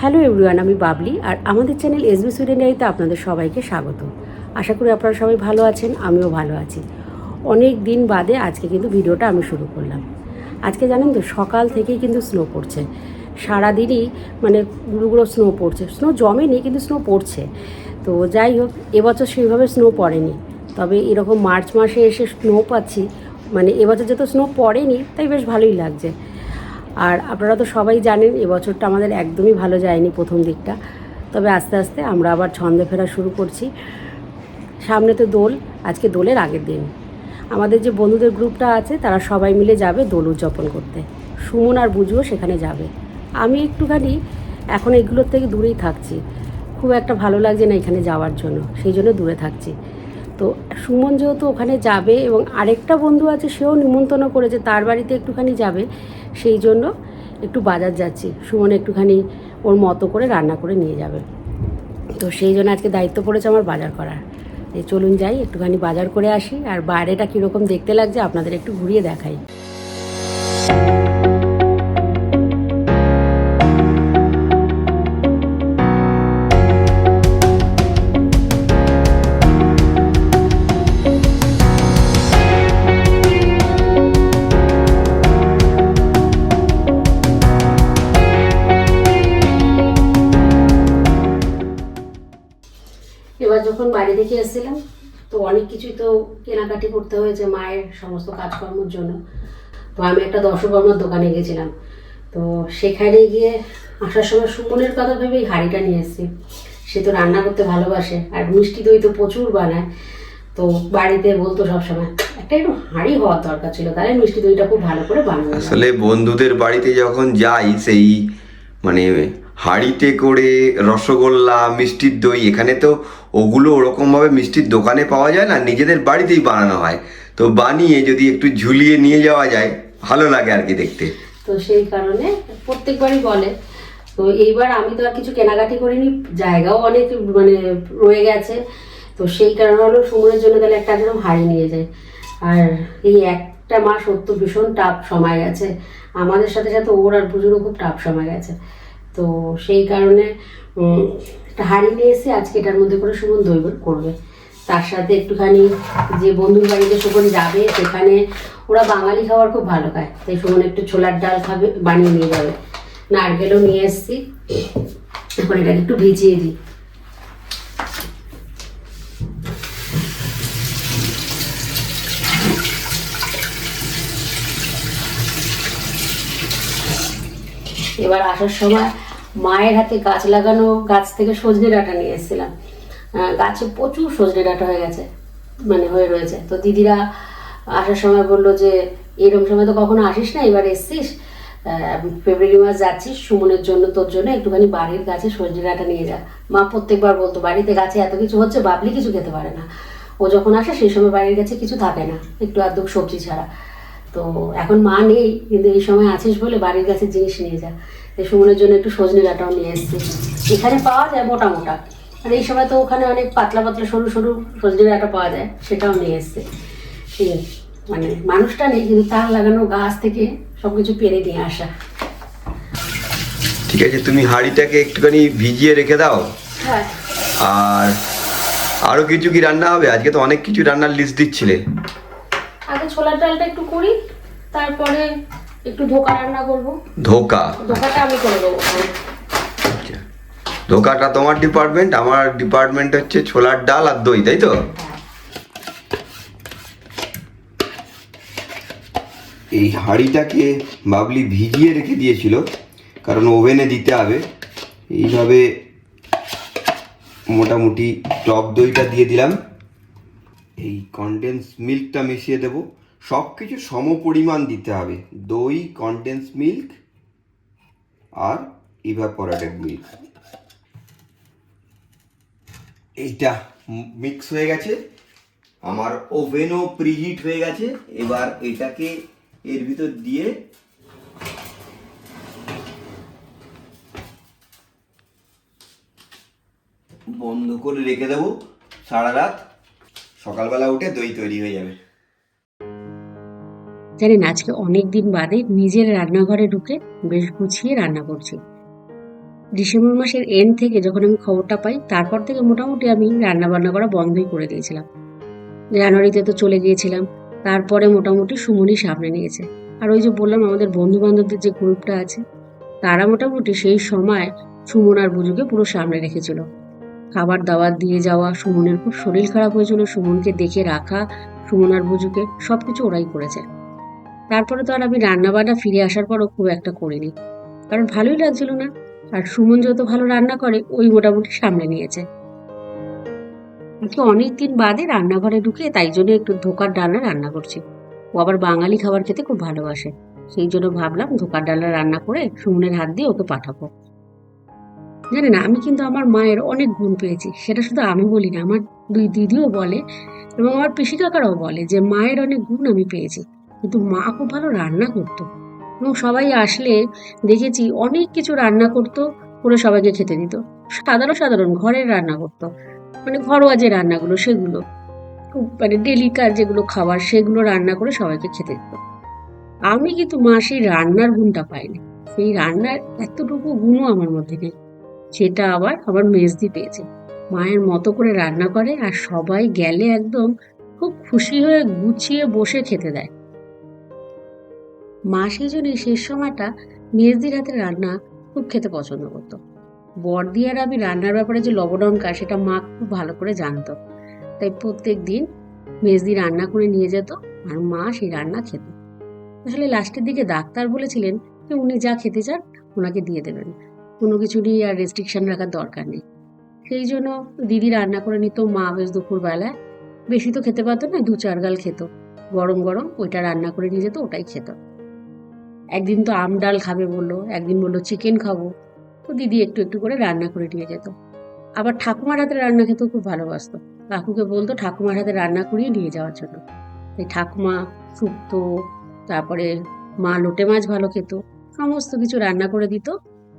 Hello everyone, আমি বাবলি আর আমাদের channel SB Sweden ডায়েরিতে আপনাদের সবাইকে স্বাগত। আশা করি আপনারা সবাই ভালো আছেন, আমিও ভালো আছি। অনেক দিন বাদে আজকে কিন্তু ভিডিওটা আমি শুরু করলাম। আজকে জানেন তো, সকাল থেকেই কিন্তু স্নো পড়ছে। সারাদিনই মানে গুঁড়ো গুঁড়ো স্নো পড়ছে। স্নো জমে জমেনি, কিন্তু স্নো পড়ছে। তো যাই হোক, এবছর সেইভাবে স্নো পড়েনি। তবে এরকম মার্চ মাসে এসে স্নো পাচ্ছি। মানে এবছর যেহেতু স্নো পড়েনি, তাই বেশ ভালোই লাগছে। আর আপনারা তো সবাই জানেন এবছরটা আমাদের একদমই ভালো যায়নি প্রথম দিকটা। তবে আস্তে আস্তে আমরা আবার ছন্দে ফেরা শুরু করছি। সামনে তো দোল, আজকে দোলের আগের দিন। আমাদের যে বন্ধুদের গ্রুপটা আছে, তারা সবাই মিলে যাবে দোল উদযাপন করতে। সুমন আর বুঝুও সেখানে যাবে। আমি একটুখানি এখন এগুলোর থেকে দূরেই থাকছি। খুব একটা ভালো লাগছে না এখানে যাওয়ার জন্য, সেই জন্য দূরে থাকছি। তো সুমন যেহেতু ওখানে যাবে এবং আরেকটা বন্ধু আছে, সেও নিমন্ত্রণ করেছে, তার বাড়িতে একটুখানি যাবে, সেই জন্য একটু বাজার যাচ্ছি। সুমন একটুখানি ওর মতো করে রান্না করে নিয়ে যাবে। তো সেই জন্য আজকে দায়িত্ব পড়েছে আমার বাজার করার। চলুন যাই, একটুখানি বাজার করে আসি, আর বাইরেটা কীরকম দেখতে লাগছে আপনাদের একটু ঘুরিয়ে দেখাই। এবার যখন বাড়ি থেকে এসেছিলাম, তো অনেক কিছুই তো কেনাকাটি করতে হয়েছে মায়ের সমস্ত কাজকর্মের জন্য। তো আমি একটা দশকর্মার দোকানে গেছিলাম। তো সেখানে গিয়ে আসার সময় সুমনের কথা ভেবেই হাঁড়িটা নিয়ে এসেছি। সে তো রান্না করতে ভালোবাসে আর মিষ্টি দই তো প্রচুর বানায়। তো বাড়িতে বলতো সবসময়, একটা একটু হাঁড়ি হওয়ার দরকার ছিল, তাহলে মিষ্টি দইটা খুব ভালো করে বানানো আসলে বন্ধুদের বাড়িতে যখন যাই, সেই মানে হাঁড়িতে করে রসগোল্লা, মিষ্টির দই, এখানে তো ওগুলো ওরকমভাবে মিষ্টির দোকানে পাওয়া যায় না, নিজেদের বাড়িতেই বানানো হয়। তো বানিয়ে যদি একটু ঝুলিয়ে নিয়ে যাওয়া যায়, ভালো লাগে আর কি দেখতে। তো সেই কারণে প্রত্যেকবারই বলে। তো এইবার আমি তো আর কিছু কেনাকাটি করিনি, জায়গাও অনেক মানে রয়ে গেছে। তো সেই কারণে হলো সুমনের জন্য তাহলে একটা একদম হাড়ি নিয়ে যায় আর এই একটা মাস ওর তো ভীষণ টাফ সময় গেছে। আমাদের সাথে সাথে ওর আর পুজোরও খুব টাফ সময় গেছে। তো সেই কারণে একটা হাড়ি নিয়ে এসে আজকে এটার মধ্যে করে সুমন দই করবে। তার সাথে একটুখানি যে বন্ধুর বাড়িতে সুমন যাবে, সেখানে ওরা বাঙালি খাবার খুব ভালো খায়। তাই সুমন একটু ছোলার ডাল খাবে, বানিয়ে নিয়ে যাবে। নারকেলও নিয়ে এসেছি। এখন এটাকে একটু ভিজিয়ে দিই। এবার আসার সময় মায়ের হাতে গাছ লাগানো, গাছ থেকে সজনে ডাঁটা নিয়ে এসেছিলাম। গাছে প্রচুর সজনে ডাঁটা হয়ে গেছে মানে হয়ে রয়েছে। তো দিদিরা আসার সময় বলল যে এরকম সময় তো কখনো আসিস না, এবার এসছিস। ফেব্রুয়ারি মাস যাচ্ছিস, সুমনের জন্য, তোর জন্য একটুখানি বাড়ির গাছে সজনে ডাঁটা নিয়ে যা। মা প্রত্যেকবার বলতো, বাড়িতে গাছে এত কিছু হচ্ছে, বাবলি কিছু খেতে পারে না। ও যখন আসে, সেই সময় বাড়ির কাছে কিছু থাকে না, একটু আধটু সবজি ছাড়া। তো এখন মা নেই কিন্তু এই সময় আছিস বলে বাড়ির কাছে জিনিস নিয়ে যা। এই সুমনের জন্য একটু সজনে ডাঁটাও নিয়ে এসেছি। এখানে পাওয়া যায় মোটা মোটা আর এই সময় তো ওখানে অনেক পাতলা পাতলা সরু সরু সজনে ডাঁটা পাওয়া যায় সেটাও নিয়ে এসছে। ঠিক আছে মানে মানুষটা নেই কিন্তু তার লাগানো গাছ থেকে সব কিছু পেরে নিয়ে আসা। ঠিক আছে তুমি হাঁড়িটাকে একটুখানি ভিজিয়ে রেখে দাও। হ্যাঁ। আর আরও কিছু কি রান্না হবে? আজকে তো অনেক কিছু রান্নার লিস্ট দিচ্ছিলে। আগে ছোলার ডালটা একটু করি তারপরে একটু ধোকা রান্না করব। ধোকা? ধোকাটা আমি করে দেবো আচ্ছা। ধোকাটা তোমার ডিপার্টমেন্ট আমার ডিপার্টমেন্ট হচ্ছে ছোলার ডাল আর দই তাই তো? এই হাঁড়িটাকে বাবলি ভিজিয়ে রেখে দিয়েছিল কারণ ওভেনে দিতে হবে। এইভাবে মোটামুটি টক দইটা দিয়ে দিলাম। এই কনডেন্স মিল্কটা মিশিয়ে দেব। সব কিছু সম পরিমাণ দিতে হবে। দই কনডেন্স মিল্ক আর ইভাপোরেটেড মিল্ক এইটা মিক্স হয়ে গেছে। আমার ওভেনও প্রিহিট হয়ে গেছে। এবার এটাকে এর ভিতর দিয়ে বন্ধ করে রেখে দেবো সারা রাত। সকালবেলা উঠে দই তৈরি হয়ে যাবে। জানেন, আজকে অনেক দিন বাদে নিজের রান্নাঘরে ঢুকে বেশ গুছিয়ে রান্না করছি। ডিসেম্বর মাসের এন্ড থেকে যখন আমি খবরটা পাই, তারপর থেকে মোটামুটি আমি রান্না বান্না করা বন্ধই করে দিয়েছিলাম। জানুয়ারিতে তো চলে গিয়েছিলাম, তারপরে মোটামুটি সুমনই সামনে নিয়েছে। আর ওই যে বললাম, আমাদের বন্ধু বান্ধবদের যে গ্রুপটা আছে, তারা মোটামুটি সেই সময় সুমন আর বুজুকে পুরো সামনে রেখেছিল। খাবার দাবার দিয়ে যাওয়া, সুমনের খুব শরীর খারাপ হয়েছিল, সুমনকে দেখে রাখা, সুমন আর বুজুকে সবকিছু ওরাই করেছে। তারপরে তো আর আমি রান্না বান্না ফিরে আসার পরও খুব একটা করিনি। কারণ ভালোই লাগছিল না, আর সুমন যত ভালো রান্না করে, ওই মোটামুটি সামনে নিয়েছে। আজকে অনেকদিন বাদে রান্নাঘরে ঢুকে তাই জন্য একটু ধোকার ডালনা রান্না করছি। ও আবার বাঙালি খাবার খেতে খুব ভালোবাসে। সেই জন্য ভাবলাম ধোকার ডালনা রান্না করে সুমনের হাত দিয়ে ওকে পাঠাবো। জানি না, আমি কিন্তু আমার মায়ের অনেক গুণ পেয়েছি। সেটা শুধু আমি বলি না, আমার দুই দিদিও বলে এবং আমার পিসি কাকারাও বলে যে মায়ের অনেক গুণ আমি পেয়েছি, কিন্তু মা খুব ভালো রান্না করতো। এবং সবাই আসলে দেখেছি অনেক কিছু রান্না করতো করে সবাইকে খেতে দিত। সাধারণ সাধারণ ঘরের রান্না করতো মানে ঘরোয়া যে রান্নাগুলো সেগুলো, খুব মানে ডেলিকার যেগুলো খাবার সেগুলো রান্না করে সবাইকে খেতে দিত। আমি কিন্তু মা সেই রান্নার গুণটা পাইনি। সেই রান্নার এতটুকু গুণও আমার মধ্যে নেই। সেটা আবার আমার মেজদি পেয়েছে। মায়ের মতো করে রান্না করে আর সবাই গেলে একদম খুব খুশি হয়ে গুছিয়ে বসে খেতে দেয়। মা সেই জন্য শেষ সময়টা মেজদির হাতে রান্না খুব খেতে পছন্দ করতো। বর্দি আর আমি রান্নার ব্যাপারে যে লবডঙ্কা সেটা মা খুব ভালো করে জানতো। তাই প্রত্যেক দিন মেজদি রান্না করে নিয়ে যেত আর মা সেই রান্না খেত। আসলে লাস্টের দিকে ডাক্তার বলেছিলেন যে উনি যা খেতে চান ওনাকে দিয়ে দেবেন। কোনো কিছুরই আর রেস্ট্রিকশন রাখার দরকার নেই। সেই জন্য দিদি রান্না করে নিত, মা বেশ দুপুরবেলায়। বেশি তো খেতে পারতো না দু চার গাল খেত। গরম গরম ওইটা রান্না করে নিয়ে যেত, ওটাই খেত। একদিন তো আম ডাল খাবে বলল, একদিন বলল চিকেন খাব। তো দিদি একটু একটু করে রান্না করে নিয়ে যেত। আবার ঠাকুমার হাতে রান্না খেতেও খুব ভালোবাসত। কাকুকে বলতো ঠাকুমার হাতে রান্না করিয়ে নিয়ে যাওয়ার জন্য। এই ঠাকুমা শুক্তো তারপরে মা লোটে মাছ ভালো খেত। সমস্ত কিছু রান্না করে দিত।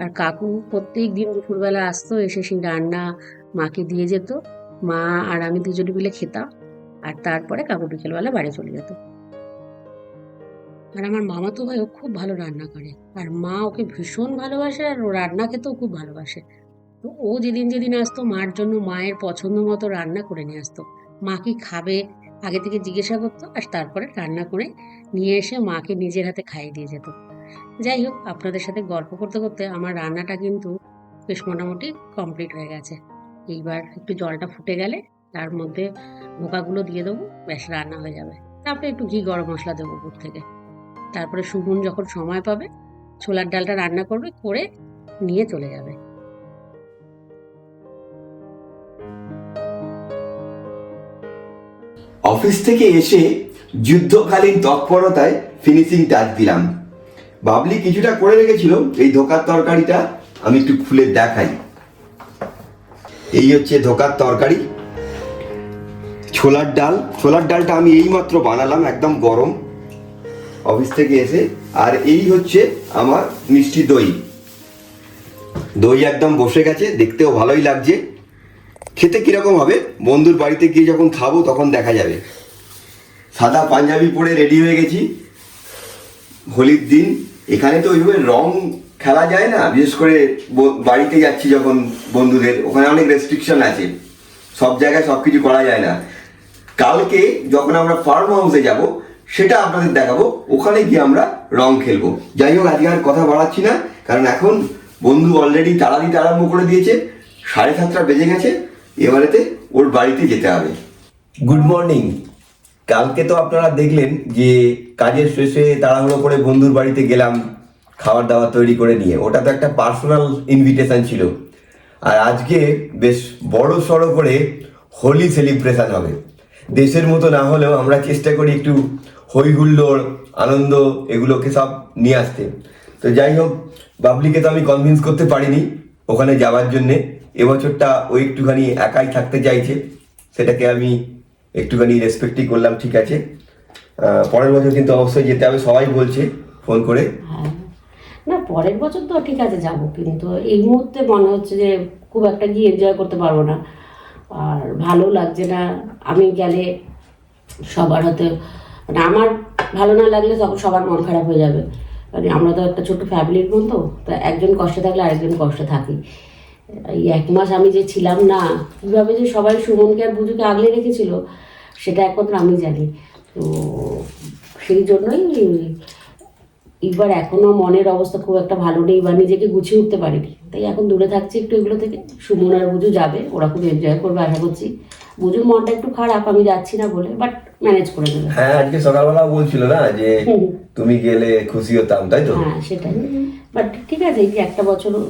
আর কাকু প্রত্যেক দিন দুপুরবেলা আসতো, এসে সেই রান্না মাকে দিয়ে যেত। মা আর আমি দুজনে মিলে খেতাম আর তারপরে কাকু বিকেলবেলা বাড়ি চলে যেত। আর আমার মামাতো ও খুব ভালো রান্না করে। আর মা ওকে ভীষণ ভালোবাসে আর ও রান্না খেতেও খুব ভালোবাসে। তো ও যেদিন যেদিন আসতো, মার জন্য মায়ের পছন্দ মতো রান্না করে নিয়ে আসতো। মা কি খাবে? আগে থেকে জিজ্ঞাসা করতো আর তারপরে রান্না করে নিয়ে এসে মাকে নিজের হাতে খাইয়ে দিয়ে যেত। যাই হোক, আপনাদের সাথে গল্প করতে করতে আমার রান্নাটা কিন্তু বেশ মোটামুটি কমপ্লিট হয়ে গেছে। এইবার একটু জলটা ফুটে গেলে তার মধ্যে ধোকাগুলো দিয়ে দেবো বেশ রান্না হয়ে যাবে। তারপরে একটু ঘি গরম মশলা দেবো উপর থেকে। তারপরে সুমন যখন সময় পাবে, ছোলার ডালটা রান্না করবে, করে নিয়ে চলে যাবে। অফিস থেকে এসে যুদ্ধকালীন তৎপরতায় ফিনিশিং টাচ দিলাম। বাবলি কিছুটা করে রেখেছিল, এই ধোকার তরকারিটা আমি একটু খুলে দেখাই। এই হচ্ছে ধোকার তরকারি। ছোলার ডাল। ছোলার ডালটা আমি এইমাত্র বানালাম, একদম গরম অফিস থেকে এসে। আর এই হচ্ছে আমার মিষ্টি দই। দই একদম বসে গেছে, দেখতেও ভালোই লাগছে। খেতে কীরকম হবে? বন্ধুর বাড়িতে গিয়ে যখন খাব তখন দেখা যাবে। সাদা পাঞ্জাবি পরে রেডি হয়ে গেছি। হোলির দিন এখানে তো ওইভাবে রং খেলা যায় না, বিশেষ করে বাড়িতে যাচ্ছি যখন বন্ধুদের, ওখানে অনেক রেস্ট্রিকশন আছে। সব জায়গায় সব কিছু করা যায় না। কালকে যখন আমরা ফার্ম হাউসে যাব, সেটা আপনাদের দেখাবো, ওখানে গিয়ে আমরা রং খেলব। যাই হোক, আজকে আর কথা বাড়াচ্ছি না, কারণ এখন বন্ধু অলরেডি তাড়া দিতে আরম্ভ করে দিয়েছে, সাড়ে সাতটা বেজে গেছে, এবারেতে ওর বাড়িতে যেতে হবে। গুড মর্নিং কালকে তো আপনারা দেখলেন যে কাজের শেষে তাড়াহুড়ো করে বন্ধুর বাড়িতে গেলাম খাবার দাবার তৈরি করে নিয়ে। ওটা তো একটা পার্সোনাল ইনভিটেশন ছিল। আর আজকে বেশ বড় সড়ো করে হোলি সেলিব্রেশন হবে। দেশের মতো না হলেও আমরা চেষ্টা করি একটু হই হুল্লোড় আনন্দ এগুলোকে সব নিয়ে আসতে। তো যাই হোক, বাবলিকে তো আমি কনভিন্স করতে পারিনি ওখানে যাওয়ার জন্যে। এবছরটা ও একটুখানি একাই থাকতে চাইছে। সেটাকে আমি একটুখানি রেসপেক্টই করলাম, ঠিক আছে। পরের বছর কিন্তু অবশ্যই যেতে হবে, সবাই বলছে ফোন করে। হ্যাঁ। না, পরের বছর তো ঠিক আছে, যাব, কিন্তু এই মুহূর্তে মনে হচ্ছে যে খুব একটা গিয়ে এনজয় করতে পারব না। আর ভালো লাগছে না, আমি গেলে সবার হয়তো মানে আমার ভালো না লাগলে তখন সবার মন খারাপ হয়ে যাবে। মানে আমরা তো একটা ছোট ফ্যামিলির মতো তো একজন কষ্টে থাকলে আরেকজন কষ্টে থাকি। এই এক মাস আমি যে ছিলাম না কীভাবে যে সবাই সুমনকে আর বুঝুকে আগলে রেখেছিল সেটা একমাত্র আমি জানি। তো সেই জন্যই এবার এখনও মনের অবস্থা খুব একটা ভালো নেই বা নিজেকে গুছিয়ে উঠতে পারিনি। তাই এখন দূরে থাকছি একটু এগুলো থেকে। সুমন আর বুঝু যাবে ওরা খুব এনজয় করবে আশা করছি। বুঝুর মনটা একটু খারাপ আমি যাচ্ছি না বলে বাট ম্যানেজ করে দেবে হ্যাঁ আজকে সকালবেলা বলছিল না যে তুমি গেলে খুশি হতাম তাই তো? হ্যাঁ সেটাই। বাট ঠিক আছে এই একটা বছরও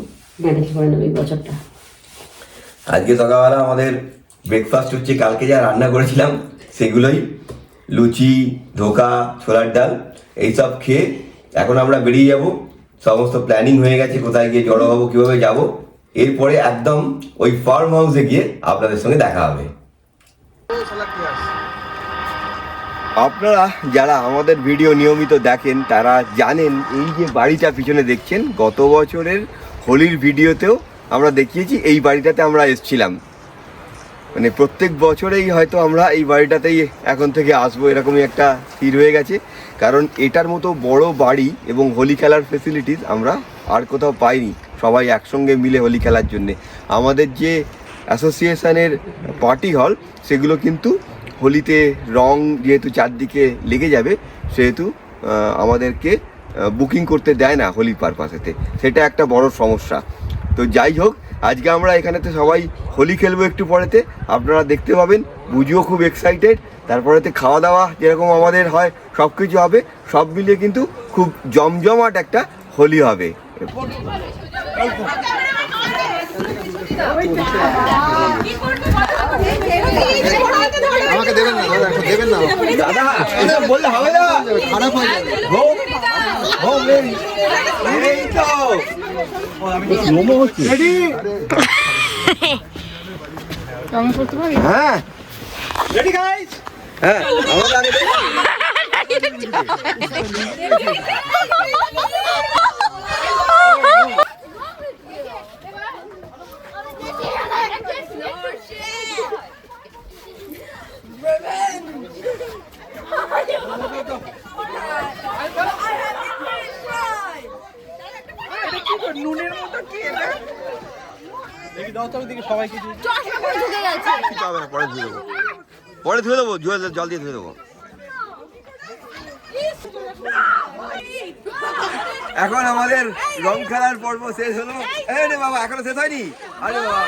ম্যানেজ করে নেবে এই বছরটা। আজকে সকালবেলা আমাদের ব্রেকফাস্ট হচ্ছে কালকে যা রান্না করেছিলাম সেগুলোই। লুচি ধোকা ছোলার ডাল এইসব খেয়ে এখন আমরা বেরিয়ে যাব। সমস্ত প্ল্যানিং হয়ে গেছে কোথায় গিয়ে জড়ো হব কীভাবে যাব। এরপরে একদম ওই ফার্ম হাউসে গিয়ে আপনাদের সঙ্গে দেখা হবে। আপনারা যারা আমাদের ভিডিও নিয়মিত দেখেন তারা জানেন এই যে বাড়িটা পিছনে দেখছেন গত বছরের হোলির ভিডিওতেও আমরা দেখিয়েছি, এই বাড়িটাতে আমরা এসছিলাম। মানে প্রত্যেক বছরেই হয়তো আমরা এই বাড়িটাতেই এখন থেকে আসব, এরকমই একটা স্থির হয়ে গেছে। কারণ এটার মতো বড় বাড়ি এবং হোলি খেলার ফেসিলিটিস আমরা আর কোথাও পাইনি, সবাই একসঙ্গে মিলে হোলি খেলার জন্যে। আমাদের যে অ্যাসোসিয়েশনের পার্টি হল সেগুলো কিন্তু হোলিতে রং যেহেতু চারদিকে লেগে যাবে, সেহেতু আমাদেরকে বুকিং করতে দেয় না হোলি পারপাসেতে সেটা একটা বড় সমস্যা। তো যাই হোক আজকে আমরা এখানেতে সবাই হোলি খেলব একটু পরেতে। আপনারা দেখতে পাবেন বুঝিও খুব এক্সাইটেড তারপরেতে খাওয়া দাওয়া যেরকম আমাদের হয় সব কিছু হবে। সব মিলিয়ে কিন্তু খুব জমজমাট একটা হোলি হবে। আমাকে দেবেন না দাদা বললে হবে না। খারাপ হয়ে যাবে। তো। রেডি? হ্যাঁ। রেডি হ্যাঁ আমরা আগে কিছু হবে না পরে ধুয়ে দেবো পরে ধুয়ে দেবো জল দিয়ে ধুয়ে দেবো। এখন আমাদের রং খেলার পর্ব শেষ হলো। এই রে বাবা এখনও শেষ হয়নি? আরে বাবা।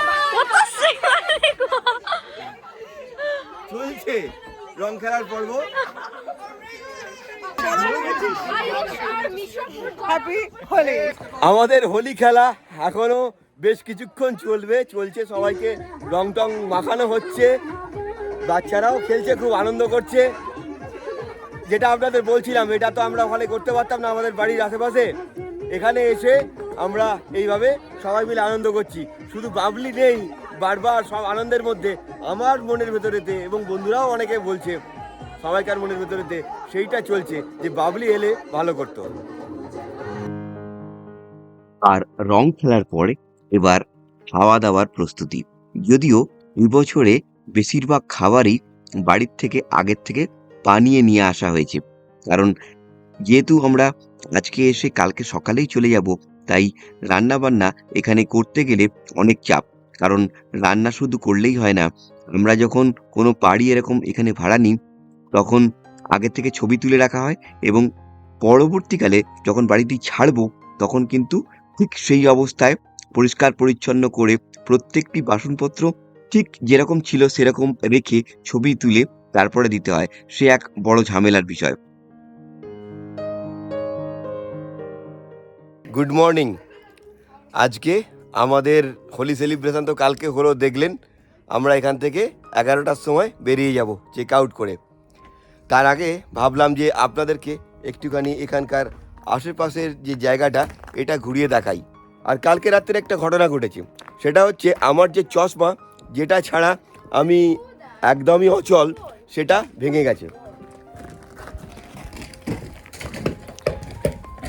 চলছে রং খেলার পর্ব। আমাদের হোলি খেলা এখনও বেশ কিছুক্ষণ চলবে, চলছে সবাইকে রং টং মাখানো হচ্ছে। বাচ্চারাও খেলছে, খুব আনন্দ করছে। যেটা আপনাদের বলছিলাম, এটা তো আমরা ওখানে করতে পারতাম না আমাদের বাড়ির আশেপাশে। এখানে এসে আমরা এইভাবে সবাই মিলে আনন্দ করছি। শুধু বাবলি নেই, বারবার সব আনন্দের মধ্যে, আমার মনের ভেতরেতে এবং বন্ধুরাও অনেকে বলছে, সবাইকার মনের ভেতরেতে সেইটা চলছে যে বাবলি এলে ভালো করতো। আর রং খেলার পরে এবার খাওয়া দাওয়ার প্রস্তুতি। যদিও এবছরে বেশিরভাগ খাবারই বাড়ির থেকে আগের থেকে বানিয়ে নিয়ে আসা হয়েছে। কারণ যেহেতু আমরা আজকে এসে কালকে সকালেই চলে যাব, তাই রান্না বান্না এখানে করতে গেলে অনেক চাপ। কারণ রান্না শুধু করলেই হয় না, আমরা যখন কোনো বাড়ি এরকম এখানে ভাড়া নিই, তখন আগে থেকে ছবি তুলে রাখা হয় এবং পরবর্তীকালে যখন বাড়িটি ছাড়বো, তখন কিন্তু ঠিক সেই অবস্থায় পরিষ্কার পরিচ্ছন্ন করে প্রত্যেকটি বাসনপত্র ঠিক যেরকম ছিল সেরকম রেখে ছবি তুলে তারপরে দিতে হয়। সে এক বড় ঝামেলার বিষয়। গুড মর্নিং আজকে আমাদের হোলি সেলিব্রেশন তো কালকে হলো, দেখলেন আমরা এখান থেকে এগারোটার সময় বেরিয়ে যাব চেক আউট করে। তার আগে ভাবলাম যে আপনাদেরকে একটুখানি এখানকার আশেপাশের যে জায়গাটা, এটা ঘুরিয়ে দেখাই। আর কালকে রাত্রে একটা ঘটনা ঘটেছে। সেটা হচ্ছে আমার যে চশমা, যেটা ছাড়া আমি একদমই অচল, সেটা ভেঙে গেছে।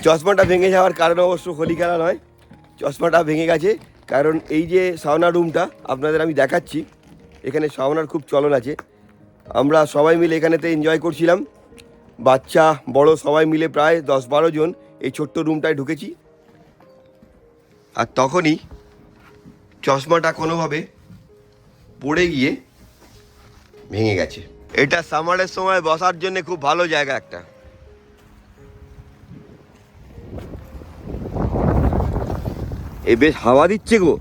চশমাটা ভেঙে যাওয়ার কারণ অবশ্য হোলি খেলা নয়। চশমাটা ভেঙে গেছে, কারণ এই যে সাউনা রুমটা আপনাদের আমি দেখাচ্ছি, এখানে সাউনার খুব চলন আছে। আমরা সবাই মিলে এখানেতে এনজয় করছিলাম। বাচ্চা, বড় সবাই মিলে প্রায় দশ বারো জন এই ছোট্ট রুমটায় ঢুকেছি। আর তখনই চশমাটা কোনোভাবে পড়ে গিয়ে ভেঙে গেছে। এটা সামারের সময় বসার জন্য খুব ভালো জায়গা একটা। এ বেশ হাওয়া দিচ্ছে গো।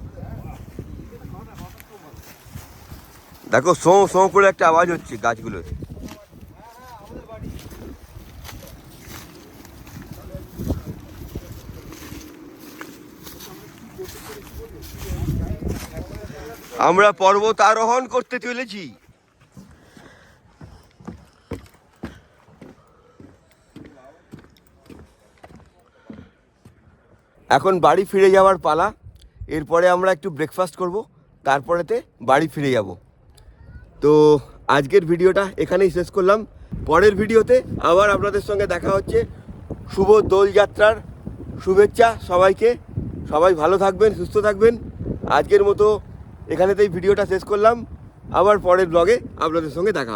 দেখো সোঁ সোঁ করে একটা আওয়াজ হচ্ছে গাছগুলোর আমরা পর্বত আরোহণ করতে চলেছি। এখন বাড়ি ফিরে যাওয়ার পালা। এরপরে আমরা একটু ব্রেকফাস্ট করব, তারপরেতে বাড়ি ফিরে যাব। তো আজকের ভিডিওটা এখানেই শেষ করলাম। পরের ভিডিওতে আবার আপনাদের সঙ্গে দেখা হচ্ছে। শুভ দোলযাত্রার শুভেচ্ছা সবাইকে। সবাই ভালো থাকবেন, সুস্থ থাকবেন। আজকের মতো এখানেতেই ভিডিওটা শেষ করলাম। আবার পরের ব্লগে আপনাদের সঙ্গে দেখা হবে।